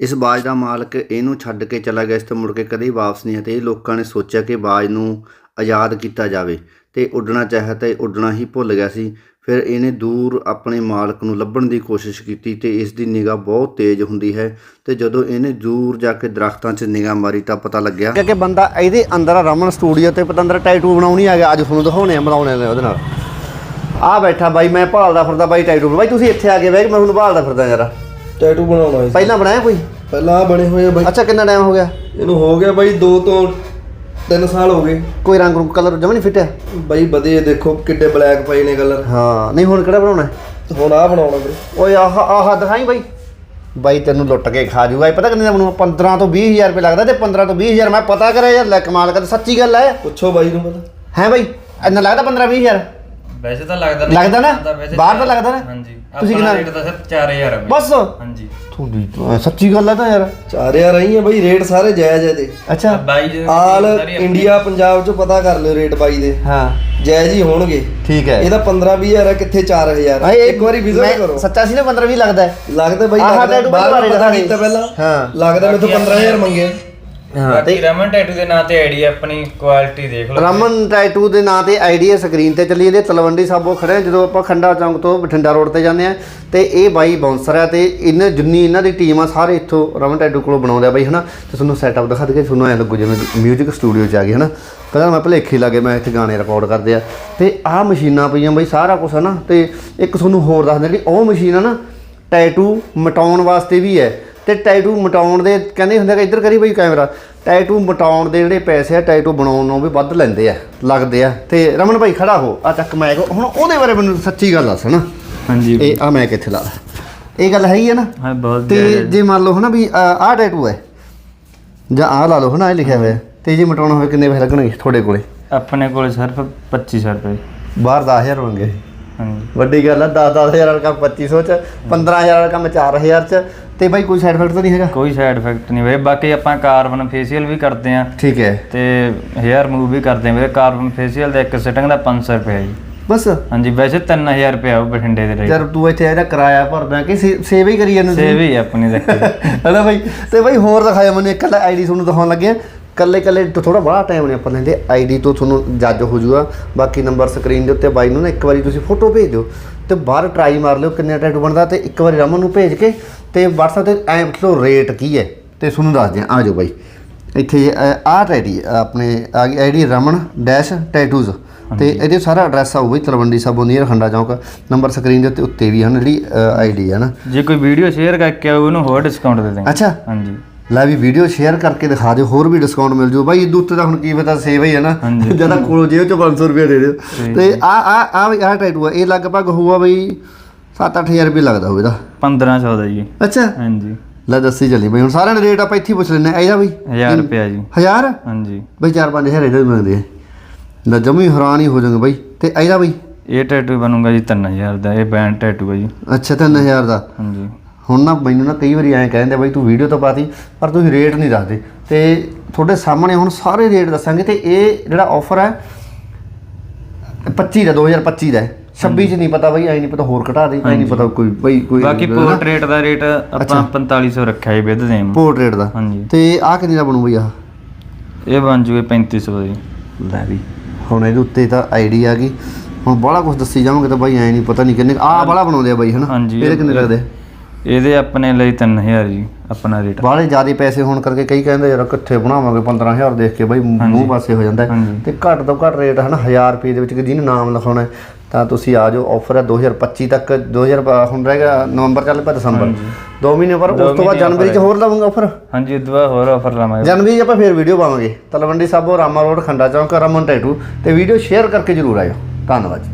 ਇਸ ਬਾਜ ਦਾ ਮਾਲਕ ਇਹਨੂੰ ਛੱਡ ਕੇ ਚਲਾ ਗਿਆ ਇਸ ਤੋਂ ਮੁੜ ਕੇ ਕਦੇ ਵਾਪਸ ਨਹੀਂ ਆਇਆ ਤੇ ਇਹ ਲੋਕਾਂ ਨੇ ਸੋਚਿਆ ਕਿ ਬਾਜ ਨੂੰ ਆਜ਼ਾਦ ਕੀਤਾ ਜਾਵੇ ਤੇ ਉੱਡਣਾ ਚਾਹਿਆ ਤਾਂ ਉੱਡਣਾ ਹੀ ਭੁੱਲ ਗਿਆ ਸੀ। ਫਿਰ ਇਹਨੇ ਦੂਰ ਆਪਣੇ ਮਾਲਕ ਨੂੰ ਲੱਭਣ ਦੀ ਕੋਸ਼ਿਸ਼ ਕੀਤੀ ਤੇ ਇਸ ਦੀ ਨਿਗਾਹ ਬਹੁਤ ਤੇਜ਼ ਹੁੰਦੀ ਹੈ ਤੇ ਜਦੋਂ ਇਹਨੇ ਦੂਰ ਜਾ ਕੇ ਦਰਖਤਾਂ 'ਚ ਨਿਗਾਹ ਮਾਰੀ ਤਾਂ ਪਤਾ ਲੱਗਿਆ ਕਿ ਬੰਦਾ ਇਹਦੇ ਅੰਦਰ ਰਮਨ ਸਟੂਡੀਓ ਤੇ ਪਤੰਦਰ ਟੈਟੂ ਬਣਾਉਣੀ ਆ ਗਿਆ। ਅੱਜ ਤੁਹਾਨੂੰ ਦਿਖਾਉਣੇ ਆ, ਬਣਾਉਣੇ ਨੇ ਉਹਦੇ ਨਾਲ। ਆ ਬੈਠਾ ਬਾਈ, ਮੈਂ ਭਾਲਦਾ ਫਿਰਦਾ ਬਾਈ ਟੈਟੂ ਬਾਈ, ਤੁਸੀਂ ਇੱਥੇ ਆ ਕੇ ਬਹਿ ਕੇ, ਮੈਂ ਤੁਹਾਨੂੰ ਭਾਲਦਾ ਫਿਰਦਾ ਯਾਰ। ਟੈਟੂ ਬਣਾਉਣਾ ਹੈ ਪਹਿਲਾਂ ਬਣਾਇਆ ਕੋਈ? ਪਹਿਲਾਂ ਆਹ ਬਣੇ ਹੋਏ ਆ ਬਾਈ। ਅੱਛਾ ਕਿੰਨਾ ਟਾਈਮ ਹੋ ਗਿਆ? ਇਹਨੂੰ ਹੋ ਗਿਆ ਬਾਈ 2 ਤੋਂ 3 ਸਾਲ ਹੋ ਗਏ। ਕੋਈ ਰੰਗ ਰੁੰਗ ਕਲਰ ਜਮਾ ਨਹੀਂ ਫਿੱਟਿਆ? ਬਾਈ ਵਧੇ ਦੇਖੋ ਕਿੱਡੇ ਬਲੈਕ ਪਏ ਨੇ ਕਲਰ ਹਾਂ ਨਹੀਂ ਹੁਣ ਕਿਹੜਾ ਬਣਾਉਣਾ? ਹੈ? ਹੁਣ ਆਹ ਬਣਾਉਣਾ ਵੀਰੇ ਓਏ ਆਹ ਆਹ ਦਿਖਾਈ ਬਾਈ। ਬਾਈ ਤੈਨੂੰ ਲੁੱਟ ਕੇ ਖਾ ਜੂਗਾ। ਇਹ ਪਤਾ ਕਿੰਨੇ ਦਾ ਬਣੂ 15 ਤੋਂ 20000 ਰੁਪਏ ਲੱਗਦਾ ਤੇ 15 ਤੋਂ 20000 ਮੈਂ ਪਤਾ ਕਰਿਆ ਯਾਰ ਲੈ ਕਮਾਲ ਕਰ ਸੱਚੀ ਗੱਲ ਹੈ ਪੁੱਛੋ ਬਾਈ ਨੂੰ ਪਤਾ। ਹੈ ਬਾਈ ਇੰਨਾ ਲੱਗਦਾ 15 20000 ਵੈਸੇ ਤਾਂ ਲੱਗਦਾ ਲੱਗਦਾ ਨਾ? ਵੈਸੇ ਬਾਹਰ ਤਾਂ ਲੱਗਦਾ ਨਾ? ਹਾਂਜੀ। ਤੁਸੀਂ ਕਿੰਨਾ- ਰੇਟ ਤਾਂ ਸਿਰਫ 4000 ਹੈ ਬਸ। ਹਾਂਜੀ। ਤੁਹਾਡੀ ਤਾਂ ਸੱਚੀ ਗੱਲ ਹੈ ਤਾਂ ਯਾਰ। ਚਾਰ ਹਜ਼ਾਰ ਆਈ ਹੈ ਬਾਈ ਰੇਟ ਸਾਰੇ ਜਾਇਜ਼ ਹੈ ਦੇ ਅੱਛਾ। ਬਾਈ ਜੀ ਆਲ ਇੰਡੀਆ ਪੰਜਾਬ ਚ ਪਤਾ ਕਰ ਲਿਓ ਰੇਟ ਬਾਈ ਦੇ। ਹਾਂ। ਜਾਇਜ਼ ਹੀ ਹੋਣਗੇ। ਠੀਕ ਹੈ। ਇਹਦਾ 15 20000 ਹੈ ਕਿੱਥੇ 4000 ਭਾਈ ਇਹ ਇੱਕ ਵਾਰੀ ਵਿਜ਼ਿਟ ਕਰੋ। ਸੱਚਾ ਸੀ ਨਾ 15 20 ਲੱਗਦਾ ਹੈ। ਲੱਗਦਾ ਬਾਈ ਆਹ ਲੱਗਦਾ। ਬਾਹਰ ਪਤਾ ਕੀਤਾ ਪਹਿਲਾਂ। ਹਾਂ। ਲੱਗਦਾ ਮੈਨੂੰ 15000 ਮੰਗਿਆ। ਹਾਂ ਬਾਕੀ ਰਮਨ ਟੈਟੂ ਦੇ ਨਾਂ ਤੇ ਆਈਡੀ ਆਪਣੀ ਕੁਆਲਿਟੀ ਦੇਖ ਲਓ ਰਮਨ ਟੈਟੂ ਦੇ ਨਾਂ ਤੇ ਆਈਡੀਆ ਸਕਰੀਨ ਤੇ ਚੱਲੀ ਇਹਦੇ ਤਲਵੰਡੀ ਸਾਬੋ ਖੜੇ ਹਾਂ ਜਦੋਂ ਆਪਾਂ ਖੰਡਾ ਚੌਂਕ ਤੋਂ ਬਠਿੰਡਾ ਰੋਡ ਤੇ ਜਾਂਦੇ ਆ ਤੇ ਇਹ ਬਾਈ ਬਾਉਂਸਰ ਆ ਤੇ ਇਹਨਾਂ ਜਿੰਨੀ ਇਹਨਾਂ ਦੀ ਟੀਮ ਆ ਸਾਰੇ ਇੱਥੋਂ ਰਮਨ ਟੈਟੂ ਕੋਲੋਂ ਬਣਾਉਂਦੇ ਆ ਬਾਈ ਹਨਾ? ਤੇ ਤੁਹਾਨੂੰ ਸੈਟਅਪ ਦਿਖਾ ਦਈਏ ਤੁਹਾਨੂੰ ਐ ਲੱਗੂ ਜਿਵੇਂ 뮤직 ਸਟੂਡੀਓ 'ਚ ਆ ਗਏ ਹਨਾ? ਪਹਿਲਾਂ ਮੈਂ ਭਲੇਖੇ ਲੱਗੇ ਮੈਂ ਇੱਥੇ ਗਾਣੇ ਰਿਕਾਰਡ ਕਰਦੇ ਆ। ਤੇ ਆਹ ਮਸ਼ੀਨਾਂ ਪਈਆਂ ਬਾਈ ਸਾਰਾ ਕੁਝ ਹਨਾ ਤੇ ਇੱਕ ਤੁਹਾਨੂੰ ਹੋਰ ਦੱਸ ਦਿੰਦਾ ਜਿਹੜੀ ਉਹ ਮਸ਼ੀਨ ਆ ਨਾ ਟੈਟੂ ਮਟਾਉਣ ਵਾਸਤੇ ਵੀ ਹੈ। ਤੇ ਟੈਟੂ ਮਟਾਉਣ ਦੇ ਕਹਿੰਦੇ ਹੁੰਦੇ ਕਿ ਇੱਧਰ ਕਰੀ ਬਈ ਕੈਮਰਾ। ਟੈਟੂ ਮਟਾਉਣ ਦੇ ਜਿਹੜੇ ਪੈਸੇ ਆ ਟੈਟੂ ਬਣਾਉਣ ਨੂੰ ਵੀ ਵੱਧ ਲੈਂਦੇ ਆ ਲੱਗਦੇ ਆ। ਤੇ ਰਮਨ ਭਾਈ ਖੜਾ ਹੋ ਆ ਚੱਕ ਮੈਕ ਹੁਣ ਉਹਦੇ ਬਾਰੇ ਮੈਨੂੰ ਸੱਚੀ ਗੱਲ ਦੱਸ ਹਨਾ। ਹਾਂਜੀ। ਇਹ ਆ ਮੈਂ ਕਿੱਥੇ ਲਾ। ਇਹ ਗੱਲ ਹੈ ਹੀ ਨਾ? ਹਾਂ ਬਹੁਤ ਤੇ। ਜੇ ਮੰਨ ਲਓ ਹਨਾ ਵੀ ਆਹ ਟੈਟੂ ਹੈ ਜਾਂ ਆਹ ਲਾ ਲਓ ਹਨਾ ਇਹ ਲਿਖਿਆ ਹੋਇਆ ਤੇ ਜੇ ਮਟਾਉਣਾ ਹੋਵੇ ਕਿੰਨੇ ਪੈਸੇ ਲੱਗਣਗੇ ਤੁਹਾਡੇ ਕੋਲੇ? ਆਪਣੇ ਕੋਲ ਸਿਰਫ 2500 ਰੁਪਏ। ਬਾਹਰ 10000 ਹੋਣਗੇ। ਵੱਡੀ ਗੱਲ ਆ 10 10000 ਵਾਲਾ ਕੰਮ 2500 ਚ 15000 ਵਾਲਾ ਕੰਮ 4000 ਚ ਤੇ ਬਾਈ ਕੋਈ ਸਾਈਡ ਇਫੈਕਟ ਤਾਂ ਨਹੀਂ ਹੈਗਾ? ਕੋਈ ਸਾਈਡ ਇਫੈਕਟ ਨਹੀਂ ਵੇ ਬਾਕੀ ਆਪਾਂ ਕਾਰਬਨ ਫੇਸ਼ੀਅਲ ਵੀ ਕਰਦੇ ਆ। ਠੀਕ ਹੈ। ਤੇ ਹੇਅਰ ਰਿਮੂਵ ਵੀ ਕਰਦੇ ਆ ਵੀਰੇ ਕਾਰਬਨ ਫੇਸ਼ੀਅਲ ਦਾ ਇੱਕ ਸਿਟਿੰਗ ਦਾ 500 ਰੁਪਏ ਜੀ। ਬਸ। ਹਾਂਜੀ ਵੈਸੇ 3000 ਰੁਪਏ ਆ ਉਹ ਬਠਿੰਡੇ ਦੇ ਰੇਟ ਯਾਰ ਤੂੰ ਇੱਥੇ ਇਹਦਾ ਕਿਰਾਇਆ ਭਰਦਾ ਕਿ ਸੇਵਾ ਹੀ ਕਰੀ ਜਾਂਦਾ ਸੇਵ ਹੀ ਆਪਣੀ ਦੇਖੀ ਹੈਨਾ ਬਾਈ? ਤੇ ਬਾਈ ਹੋਰ ਦਿਖਾਇਆ ਮੈਨੂੰ ਇੱਕ ਆਈਡੀ ਤੁਹਾਨੂੰ ਦਿਖਾਉਣ ਲੱਗੇ ਕੱਲੇ ਕੱਲੇ ਤੋਂ ਥੋੜਾ ਬੜਾ ਟਾਈਮ ਨਹੀਂ ਆਪਾਂ ਲੈਂਦੇ ਆਈਡੀ ਤੋਂ ਤੁਹਾਨੂੰ ਜੱਜ ਹੋ ਜਾਊਗਾ। ਬਾਕੀ ਨੰਬਰ ਸਕਰੀਨ ਦੇ ਉੱਤੇ ਬਾਈ ਨੂੰ ਨਾ ਇੱਕ ਵਾਰੀ ਤੁਸੀਂ ਫੋਟੋ ਭੇਜ ਦਿਓ ਤੇ ਬਾਹਰ ਟਰਾਈ ਮਾਰ ਲਿਓ ਕਿੰਨੇ ਟੈਟੂ ਬਣਦਾ ਤੇ ਇੱਕ ਵਾਰੀ ਰਮਨ ਨੂੰ ਭੇਜ ਕੇ ਤੇ WhatsApp ਤੇ ਐਂ ਪੁੱਛ ਲਓ ਰੇਟ ਕੀ ਹੈ ਤੇ ਤੁਹਾਨੂੰ ਦੱਸ ਦਿਆਂ। ਆ ਜਾਓ ਬਾਈ। ਇੱਥੇ ਆਹ ਆਈਡੀ ਆਪਣੇ ਆ ਆਈਡੀ ਰਮਨ ਡੈਸ਼ ਟੈਟੂਜ਼ ਤੇ ਇਹਦੇ ਸਾਰਾ ਐਡਰੈਸ ਆਊਗਾ ਜੀ Talwandi Sabo near Khanda Chowk. Number screen ਦੇ ਉੱਤੇ ਉੱਤੇ ਵੀ ਹਨ ਜਿਹੜੀ ਆਈਡੀ ਹੈ ਨਾ। ਜੇ ਕੋਈ ਵੀਡੀਓ ਸ਼ੇਅਰ ਕਰਕੇ ਆਊ ਉਹਨੂੰ ਹੋਰ ਡਿਸਕਾਊਂਟ ਦੇ ਦੇਵਾਂਗੇ ਅੱਛਾ। ਹਾਂਜੀ। ਲੈ ਵੀ ਵੀਡੀਓ ਸ਼ੇਅਰ ਕਰਕੇ ਦਿਖਾ ਦਿਓ ਹੋਰ ਵੀ ਡਿਸਕਾਊਂਟ ਮਿਲ ਜੂ। ਬਾਈ ਇਹਦੇ ਉੱਤੇ ਤਾਂ ਹੁਣ ਕੀ ਪਤਾ ਸੇਵ ਹੀ ਹੈ ਨਾ। ਹਾਂਜੀ। ਜਦਾ ਕੋਲ ਜੇਬ ਚੋਂ 500 ਰੁਪਏ ਦੇ ਦਿਓ। ਤੇ ਆ ਆ ਆ ਵੀ ਆ ਟੈਟੂ ਆ ਇਹ ਲਗਭਗ ਹੋਊਗਾ ਬਈ 7-8000 ਰੁਪਏ ਲੱਗਦਾ ਹੋਵੇ ਇਹਦਾ। 1500 ਦਾ ਜੀ। ਅੱਛਾ। ਹਾਂਜੀ। ਲੈ ਦੱਸੀ ਚੱਲੀ ਬਈ। ਹੁਣ ਸਾਰਿਆਂ ਦੇ ਰੇਟ ਆਪਾਂ ਇੱਥੇ ਹੀ ਪੁੱਛ ਆ ਇਹਦਾ ਵੀ 1000 ਰੁਪਏ ਜੀ। 1000 ਹਾਂਜੀ। ਬਈ 4-5000 ਇਹਦਾ ਵੀ ਮੰਗਦੇ ਆ। ਲੈ ਜਮੀ ਹੈਰਾਨ ਹੀ ਹੋ ਜਾਵਾਂਗੇ ਬਈ। ਤੇ ਇਹਦਾ ਬਈ? ਇਹ ਟੈਟੂ ਬਣੂਗਾ ਜੀ 3000 ਦਾ। ਇਹ ਬੈਂਡ ਟੈਟੂ ਹੈ ਜੀ। ਅੱਛਾ 3000 ਦਾ। ਹਾਂਜੀ। ਹੁਣ ਨਾ ਮੈਨੂੰ ਨਾ ਕਈ ਵਾਰੀ ਐਂ ਕਹਿੰਦੇ ਬਈ ਤੂੰ ਵੀਡੀਓ ਤਾਂ ਪਾਤੀ ਪਰ ਤੁਸੀਂ ਰੇਟ ਨਹੀਂ ਦੱਸਦੇ। ਤੇ ਤੁਹਾਡੇ ਸਾਹਮਣੇ ਹੁਣ ਸਾਰੇ ਰੇਟ ਦੱਸਾਂਗੇ ਤੇ ਇਹ ਜਿਹੜਾ ਆਫਰ ਹੈ 25 ਦਾ 2025 ਦਾ ਹੈ। 26 ਚ ਨਹੀਂ ਪਤਾ ਬਈ ਐ ਨਹੀਂ ਪਤਾ ਹੋਰ ਘਟਾ ਦੇ ਐ ਨਹੀਂ ਪਤਾ ਕੋਈ ਬਈ ਕੋਈ ਬਾਕੀ ਪੋਰਟਰੇਟ ਦਾ ਰੇਟ ਆਪਾਂ 4500 ਰੱਖਿਆ ਹੈ ਵਿਦ ਸੇਮ ਪੋਰਟਰੇਟ ਦਾ। ਹਾਂਜੀ। ਤੇ ਆਹ ਕਿੰਨੇ ਦਾ ਬਣੂ ਬਈ ਆਹ? ਇਹ ਬਣ ਜੂਗੇ 3500 ਦਾ। ਲੈ ਵੀ ਹੁਣ ਇਹਦੇ ਉੱਤੇ ਤਾਂ ਆਈਡੀ ਆ ਗਈ। ਹੁਣ ਬੜਾ ਕੁਝ ਦੱਸੀ ਜਾਵਾਂਗੇ ਤਾਂ ਬਾਈ ਐ ਨਹੀਂ ਪਤਾ ਨਹੀਂ ਕਿੰਨੇ ਆਹ ਬੜਾ ਬਣਾਉਂਦੇ ਆ ਬਾਈ ਹਨਾ? ਇਹਦੇ ਕਿੰਨੇ ਲੱਗਦੇ? ਇਹਦੇ ਆਪਣੇ ਲਈ 3000 ਜੀ ਆਪਣਾ ਰੇਟ ਬਾਹਲੇ ਜ਼ਿਆਦੇ ਪੈਸੇ ਹੋਣ ਕਰਕੇ ਕਈ ਕਹਿੰਦੇ ਯਾਰ ਕਿੱਥੇ ਬਣਾਵਾਂਗੇ 15000 ਦੇਖ ਕੇ ਬਾਈ ਮੂੰਹ ਪਾਸੇ ਹੋ ਜਾਂਦਾ ਹੈ। ਹਾਂਜੀ। ਤੇ ਘੱਟ ਤੋਂ ਘੱਟ ਰੇਟ ਹਨਾ 1000 ਰੁਪਏ ਦੇ ਵਿੱਚ ਕਿ ਜਿਹਨੇ ਨਾਮ ਲਿਖਾਉਣਾ ਹੈ, ਤਾਂ ਤੁਸੀਂ ਆ ਜਾਓ ਆਫਰ ਹੈ 2025 ਤੱਕ 2000 ਬ- ਹੁਣ ਰਹਿ ਗਿਆ ਨਵੰਬਰ ਚੱਲ ਪਿਆ ਦਸੰਬਰ। 2 ਮਹੀਨੇ ਪਰ ਉਸ ਤੋਂ ਬਾਅਦ ਜਨਵਰੀ ਚ ਹੋਰ ਲਵਾਂਗੇ ਆਫਰ ਹਾਂਜੀ ਦੁਆ ਹੋਰ ਆਫਰ ਲਾਵਾਂਗੇ। ਜਨਵਰੀ 'ਚ ਆਪਾਂ ਫੇਰ ਵੀਡੀਓ ਪਾਵਾਂਗੇ। ਤਲਵੰਡੀ ਸਾਬੋ ਰਾਮਾ ਰੋਡ ਖੰਡਾ ਚੌਂਕ ਰਮਨ ਟੈਟੂ। ਤੇ ਵੀਡੀਓ ਸ਼ੇਅਰ ਕਰਕੇ ਜਰੂਰ ਆਇਓ। ਧੰਨਵਾਦ ਜੀ।